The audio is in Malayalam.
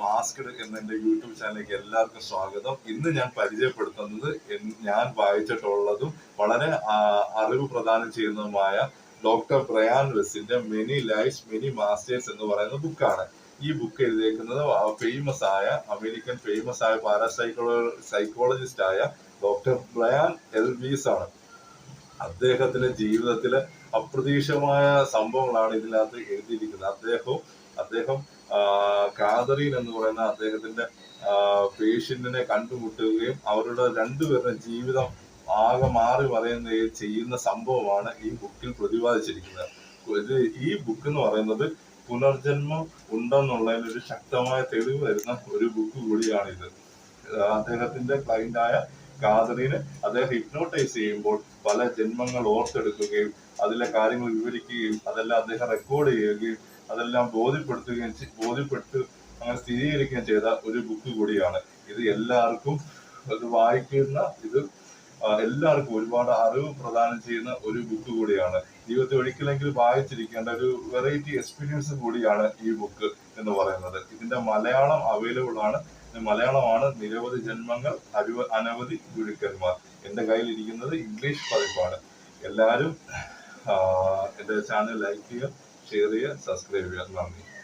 മാസ്ക്ഡ് എന്ന എന്റെ യൂട്യൂബ് ചാനലിലേക്ക് എല്ലാവർക്കും സ്വാഗതം. ഇന്ന് ഞാൻ പരിചയപ്പെടുത്തുന്നത് ഞാൻ വായിച്ചിട്ടുള്ളതും വളരെ അറിവ് പ്രദാനം ചെയ്യുന്നതുമായ ഡോക്ടർ പ്രയാൻ വെസിന്റെ മെനി ലൈഫ്സ് മെനി മാസ്റ്റേഴ്സ് എന്ന് പറയുന്ന ബുക്കാണ് ഈ ബുക്ക് എഴുതിയേക്കുന്നത് ഫേമസ് ആയ അമേരിക്കൻ ഫേമസ് ആയ പാരാസൈക്കോളോ സൈക്കോളജിസ്റ്റ് ആയ ഡോക്ടർ ബ്രയാൻ ബിസ് ആണ്. അദ്ദേഹത്തിന്റെ ജീവിതത്തിലെ അപ്രതീക്ഷിതമായ സംഭവങ്ങളാണ് ഇതിനകത്ത് എഴുതിയിരിക്കുന്നത്. അദ്ദേഹവും അദ്ദേഹം കാതറീൻ എന്ന് പറയുന്ന അദ്ദേഹത്തിന്റെ പേഷ്യന്റിനെ കണ്ടുമുട്ടുകയും അവരുടെ രണ്ടുപേരുടെ ജീവിതം ആകെ മാറി മറിയുകയും ചെയ്യുന്ന സംഭവമാണ് ഈ ബുക്കിൽ പ്രതിപാദിച്ചിരിക്കുന്നത്. ഇത് ഈ ബുക്ക് എന്ന് പറയുന്നത് പുനർജന്മം ഉണ്ടെന്നുള്ളതിന് ഒരു ശക്തമായ തെളിവ് വരുന്ന ഒരു ബുക്ക് കൂടിയാണിത്. അദ്ദേഹത്തിന്റെ ക്ലൈന്റായ കാതറിനെ അദ്ദേഹം ഹിപ്നോട്ടൈസ് ചെയ്യുമ്പോൾ പല ജന്മങ്ങൾ ഓർത്തെടുക്കുകയും അതിലെ കാര്യങ്ങൾ വിവരിക്കുകയും അതെല്ലാം അദ്ദേഹം റെക്കോർഡ് ചെയ്യുകയും അതെല്ലാം ബോധ്യപ്പെടുത്തുകയും ബോധ്യപ്പെട്ട് അങ്ങനെ സ്ഥിരീകരിക്കുകയും ചെയ്ത ഒരു ബുക്ക് കൂടിയാണ്. ഇത് എല്ലാവർക്കും അത് വായിക്കുന്ന ഇത് എല്ലാവർക്കും ഒരുപാട് അറിവ് പ്രദാനം ചെയ്യുന്ന ഒരു ബുക്ക് കൂടിയാണ്. ജീവിതത്തിൽ ഒരിക്കലെങ്കിലും വായിച്ചിരിക്കേണ്ട ഒരു വെറൈറ്റി എക്സ്പീരിയൻസ് കൂടിയാണ് ഈ ബുക്ക് എന്ന് പറയുന്നത്. ഇതിന്റെ മലയാളം അവൈലബിൾ ആണ്. മലയാളമാണ്. നിരവധി ജന്മങ്ങൾ അരുവ അനവധി ഗുരുക്കന്മാർ. എന്റെ കയ്യിൽ ഇരിക്കുന്നത് ഇംഗ്ലീഷ് പതിപ്പാണ്. എല്ലാവരും എന്റെ ചാനൽ ലൈക്ക് ചെയ്യുക. მწირია, სასკრელია ღამე.